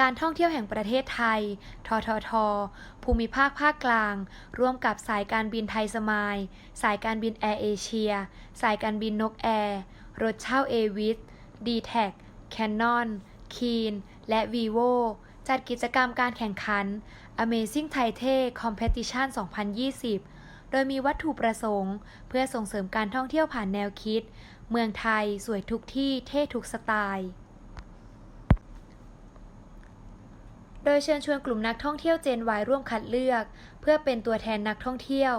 การท่องเที่ยวแห่งประเทศไทย ททท ภูมิภาคภาคกลาง ร่วมกับสายการบินไทยสมาย สายการบินแอร์เอเชีย สายการบินนกแอร์ รถเช่าเอวิสดีแท็กแคนนอน คีน และ vivo จัดกิจกรรมการแข่งขัน Amazing Thai t a y Competition 2020 โดยมีวัตถุประสงค์ เพื่อส่งเสริมการท่องเที่ยวผ่านแนวคิด เมืองไทยสวยทุกที่เท่ทุกสไตล์ โดยเชิญชวนกลุ่มนักท่องเที่ยวเจน Y ร่วมคัดเลือก เพื่อเป็นตัวแทนนักท่องเที่ยว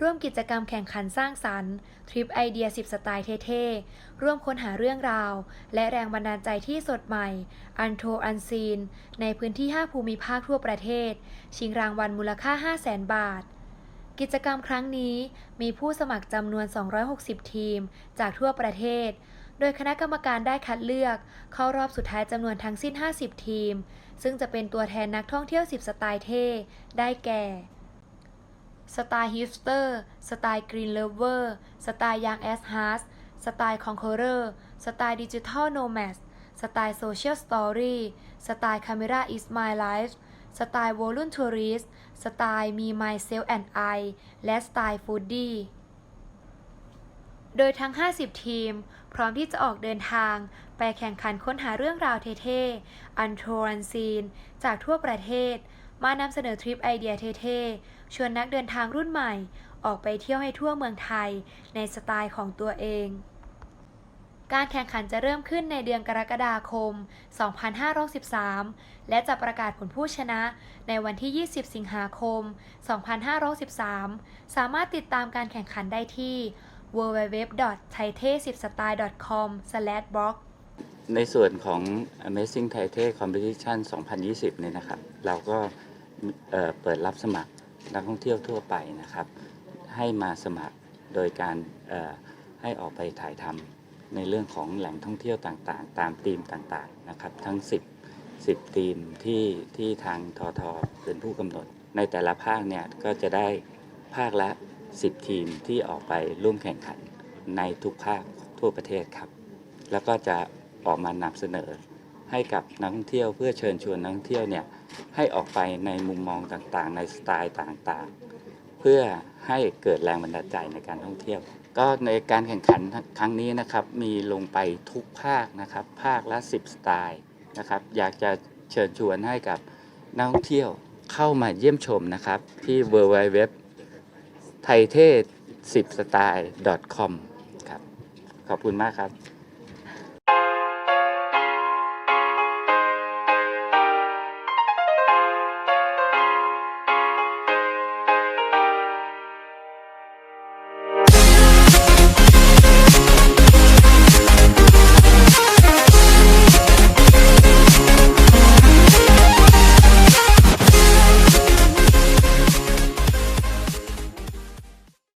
ร่วมกิจกรรมแข่งขันสร้างสรรค์ทริปไอเดีย 10 สไตล์เท่ๆ ร่วมค้นหาเรื่องราว และแรงบันดาลใจที่สดใหม่ อันโทอันซีน ในพื้นที่ 5 ภูมิภาคทั่วประเทศ ชิงรางวัลมูลค่า 500,000 บาท กิจกรรมครั้งนี้มีผู้สมัครจำนวน 260 ทีม จากทั่วประเทศ โดยคณะกรรมการได้คัดเลือก เข้ารอบสุดท้ายจำนวนทั้งสิ้น 50 ทีม ซึ่งจะเป็นตัวแทนนักท่องเที่ยว 10 สไตล์เท่ ได้แก่ สไตล์ฮิปสเตอร์ สไตล์กรีนเลเวอร์ สไตล์ยังแอสฮาร์สสไตล์คอนเคอร์เรอร์ สไตล์ดิจิทัลโนแมสสไตล์โซเชียลสตอรี่ สไตล์คาเมราอิสม y ไลฟ์สไตล์วอลุ่นทัวริส สไตล์มีไมเซลแอนด์ไอและสไตล์ฟูดดี้ โดยทั้ง 50 ทีม พร้อมที่จะออกเดินทาง ไปแข่งขันค้นหาเรื่องราวเท่ๆ อันโทรันซีน จากทั่วประเทศ มานำเสนอทริปไอเดียเท่ๆ ชวนนักเดินทางรุ่นใหม่ ออกไปเที่ยวให้ทั่วเมืองไทย ในสไตล์ของตัวเอง การแข่งขันจะเริ่มขึ้นในเดือนกรกฎาคม 2513 และจะประกาศผลผู้ชนะในวันที่ 20 สิงหาคม 2513 สามารถติดตามการแข่งขันได้ที่ www.thai10style.com/blog ในส่วนของ Amazing Thai t a y Competition 2020 เนี่ยนะครับ เราก็เเปิดรับสมัครนักท่องเที่ยวทั่วไปนะครับ ให้มาสมัครโดยการให้ออกไปถ่ายทำในเรื่องของแหล่งท่องเที่ยวต่างๆ ตามธีมต่างๆนะครับ ทั้ง 10 10ธีมที่ที่ทางททเป็นผู้กำหนด ในแต่ละภาคเนี่ยก็จะได้ภาคละ 10 ทีมที่ออกไปร่วมแข่งขันในทุกภาคทั่วประเทศครับ แล้วก็จะออกมานำเสนอให้กับนักท่องเที่ยวเพื่อเชิญชวนนักท่องเที่ยวเนี่ยให้ออกไปในมุมมองต่างๆ ในสไตล์ต่างๆ เพื่อให้เกิดแรงบันดาลใจในการท่องเที่ยว ก็ในการแข่งขันครั้งนี้นะครับมีลงไปทุกภาคนะครับ ภาคละ 10 สไตล์นะครับ อยากจะเชิญชวนให้กับนักท่องเที่ยวเข้ามาเยี่ยมชมนะครับ ที่ w w w ไทยเทศ 10 style com ครับ ขอบคุณมากครับ